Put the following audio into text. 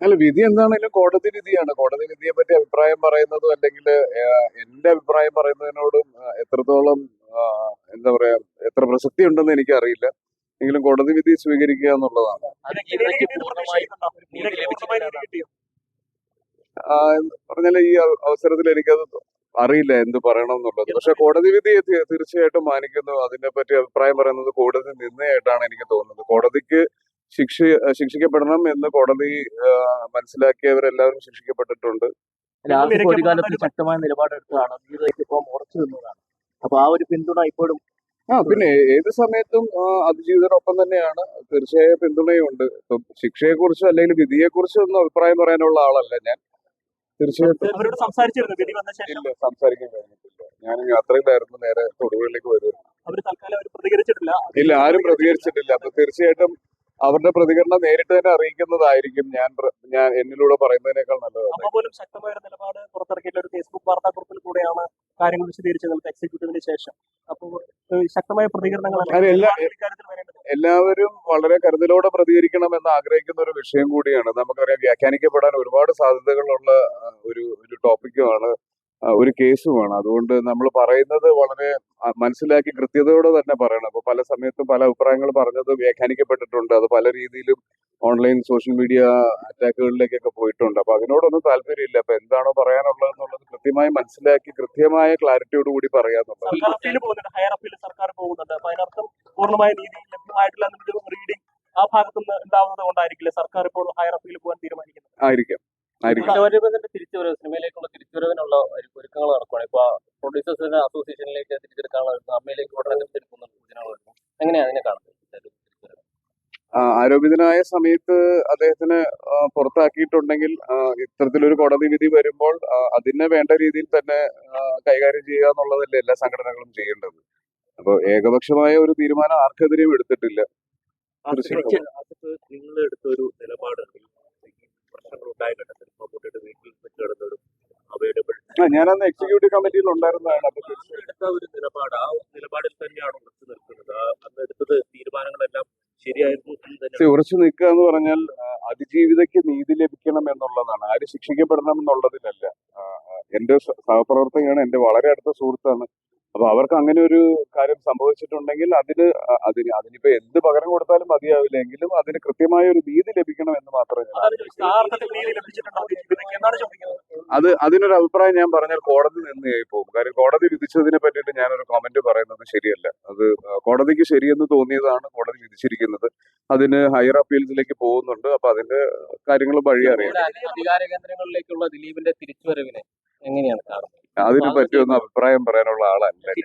അല്ല വിധി എന്താണെങ്കിലും കോടതി വിധിയാണ്. കോടതി വിധിയെ പറ്റി അഭിപ്രായം പറയുന്നതും അല്ലെങ്കിൽ എന്റെ അഭിപ്രായം പറയുന്നതിനോടും എത്രത്തോളം എന്താ പറയാ എത്ര പ്രസക്തി ഉണ്ടെന്ന് എനിക്കറിയില്ല. എങ്കിലും കോടതി വിധി സ്വീകരിക്കുക എന്നുള്ളതാണ്. പറഞ്ഞാൽ ഈ അവ- അവസരത്തിൽ എനിക്കത് അറിയില്ല എന്ത് പറയണം എന്നുള്ളത് പക്ഷെ കോടതി വിധി തീർച്ചയായിട്ടും മാനിക്കുന്നു. അതിനെ പറ്റി അഭിപ്രായം പറയുന്നത് കോടതി നിന്നയായിട്ടാണ് എനിക്ക് തോന്നുന്നത്. കോടതിക്ക് ശിക്ഷ ശിക്ഷിക്കപ്പെടണം എന്ന് കോടതി മനസ്സിലാക്കിയവരെല്ലാവരും ശിക്ഷിക്കപ്പെട്ടിട്ടുണ്ട്. ശക്തമായ നിലപാടെടുത്തതാണ്. ഉറച്ചു നിന്നതാണ് അപ്പൊ ആ ഒരു പിന്തുണ ഇപ്പോഴും ആ പിന്നെ ഏത് സമയത്തും അതിജീവിതനൊപ്പം തന്നെയാണ്. തീർച്ചയായും പിന്തുണയുണ്ട്. ഇപ്പം ശിക്ഷയെ കുറിച്ചോ അല്ലെങ്കിൽ വിധിയെ കുറിച്ചോ ഒന്നും അഭിപ്രായം പറയാനുള്ള ആളല്ല ഞാൻ. തീർച്ചയായിട്ടും അവരോട് സംസാരിച്ചിരുന്നു? വിധി വന്ന ശേഷം? ഇല്ല സംസാരിക്കാൻ കഴിഞ്ഞിട്ടില്ല. ഞാൻ യാത്രയിലായിരുന്നു നേരെ തൊടുപുഴയിലേക്ക് വരുന്നത് അവർ തൽക്കാലം അവർ പ്രതികരിച്ചിട്ടില്ല. ഇല്ല ആരും പ്രതികരിച്ചിട്ടില്ല. അപ്പൊ തീർച്ചയായിട്ടും അവരുടെ പ്രതികരണം നേരിട്ട് തന്നെ അറിയിക്കുന്നതായിരിക്കും ഞാൻ ഞാൻ എന്നിലൂടെ പറയുന്നതിനേക്കാൾ നല്ലത്. അമ്മ പോലും ശക്തമായ ഒരു നിലപാട് പുറത്തിറക്കിയിട്ടുള്ള ഒരു ഫേസ്ബുക്ക് വാർത്താക്കുറിപ്പിൽ കൂടെയാണ് കാര്യങ്ങൾ വിശദീകരിച്ചത് എക്സിക്യൂട്ടീവിന് ശേഷം. അപ്പോൾ ശക്തമായ വരേണ്ടത്? എല്ലാവരും വളരെ കരുതലോടെ പ്രതികരിക്കണം എന്ന് ആഗ്രഹിക്കുന്ന ഒരു വിഷയം കൂടിയാണ്. നമുക്കറിയാം വ്യാഖ്യാനിക്കപ്പെടാൻ ഒരുപാട് സാധ്യതകളുള്ള ഒരു ഒരു ടോപ്പിക്കുമാണ് ഒരു കേസുമാണ് അതുകൊണ്ട് നമ്മൾ പറയുന്നത് വളരെ മനസ്സിലാക്കി കൃത്യതയോടെ തന്നെ പറയണം. അപ്പൊ പല സമയത്തും പല അഭിപ്രായങ്ങൾ പറഞ്ഞത് വ്യാഖ്യാനിക്കപ്പെട്ടിട്ടുണ്ട്. അത് പല രീതിയിലും ഓൺലൈൻ സോഷ്യൽ മീഡിയ അറ്റാക്കുകളിലേക്കൊക്കെ പോയിട്ടുണ്ട്. അപ്പൊ അതിനോടൊന്നും താല്പര്യമില്ല. അപ്പൊ എന്താണോ പറയാനുള്ളത് എന്നുള്ളത് കൃത്യമായി മനസ്സിലാക്കി കൃത്യമായ ക്ലാരിറ്റിയോട് കൂടി പറയാന്നുള്ളത് ആ ഭാഗത്തുനിന്ന് ഉണ്ടാവുന്നത് കൊണ്ടായിരിക്കില്ല സർക്കാർ ഇപ്പോൾ ഹയർ അപ്പീൽ പോകാൻ തീരുമാനിക്കുന്നത്? ആയിരിക്കാം. ആയിരിക്കാം. കുറ്റവാളികളുടെ അസോസിയേഷനിലേക്ക് തിരിച്ചെടുക്കാനുള്ള അമ്മയിലേക്ക് ഉടനെ തിരിച്ചെടുക്കുന്ന എങ്ങനെയാണ് അതിനെ കാണുന്നത്? ആരോപിതനായ സമയത്ത് അദ്ദേഹത്തിന് പുറത്താക്കിയിട്ടുണ്ടെങ്കിൽ ഇത്തരത്തിലൊരു കോടതി വിധി വരുമ്പോൾ അതിനെ വേണ്ട രീതിയിൽ തന്നെ കൈകാര്യം ചെയ്യുക എന്നുള്ളതല്ലേ എല്ലാ സംഘടനകളും ചെയ്യേണ്ടത്. അപ്പോൾ ഏകപക്ഷമായ ഒരു തീരുമാനം ആർക്കെതിരെയും എടുത്തിട്ടില്ല. നിങ്ങൾ എടുത്ത ഒരു നിലപാടുണ്ട് പ്രശ്നങ്ങൾ ഉണ്ടായ ഞാനന്ന് എക്സിക്യൂട്ടീവ് കമ്മിറ്റിയിൽ ഉണ്ടായിരുന്നതാണ് അപ്പൊ എടുത്ത ഒരു നിലപാട്. ആ നിലപാടിൽ തന്നെയാണ് ഉറച്ചു നിൽക്കുന്നത്. അന്ന് എടുത്തത് തീരുമാനങ്ങളെല്ലാം ശരിയായിരുന്നു ഉറച്ചു നിൽക്കുക എന്ന് പറഞ്ഞാൽ അതിജീവിതയ്ക്ക് നീതി ലഭിക്കണം എന്നുള്ളതാണ്. ആര് ശിക്ഷിക്കപ്പെടണം എന്നുള്ളതിലല്ല. എന്റെ സഹപ്രവർത്തകയാണ് എന്റെ വളരെ അടുത്ത സുഹൃത്താണ്. അപ്പൊ അവർക്ക് അങ്ങനെ ഒരു കാര്യം സംഭവിച്ചിട്ടുണ്ടെങ്കിൽ അതിന് അതിന് അതിനിപ്പോ എന്ത് പകരം കൊടുത്താലും മതിയാവില്ല. എങ്കിലും അതിന് കൃത്യമായ ഒരു നീതി ലഭിക്കണം എന്ന് മാത്രമേ അത് അതിനൊരു അഭിപ്രായം ഞാൻ പറഞ്ഞാൽ കോടതി നിന്ന് പോകും കാര്യം കോടതി വിധിച്ചതിനെ പറ്റിയിട്ട് ഞാനൊരു കമന്റ് പറയുന്നത് ശരിയല്ല. അത് കോടതിക്ക് ശരിയെന്ന് തോന്നിയതാണ് കോടതി വിധിച്ചിരിക്കുന്നത്. അതിന് ഹയർ അപ്പീൽസിലേക്ക് പോകുന്നുണ്ട്. അപ്പൊ അതിന്റെ കാര്യങ്ങൾ വഴി അറിയാം. അധികാര കേന്ദ്രങ്ങളിലേക്കുള്ള ദിലീപിന്റെ തിരിച്ചുവരവിനെ എങ്ങനെയാണ് അതിനെ പറ്റിയൊന്നും അഭിപ്രായം പറയാനുള്ള ആളല്ല.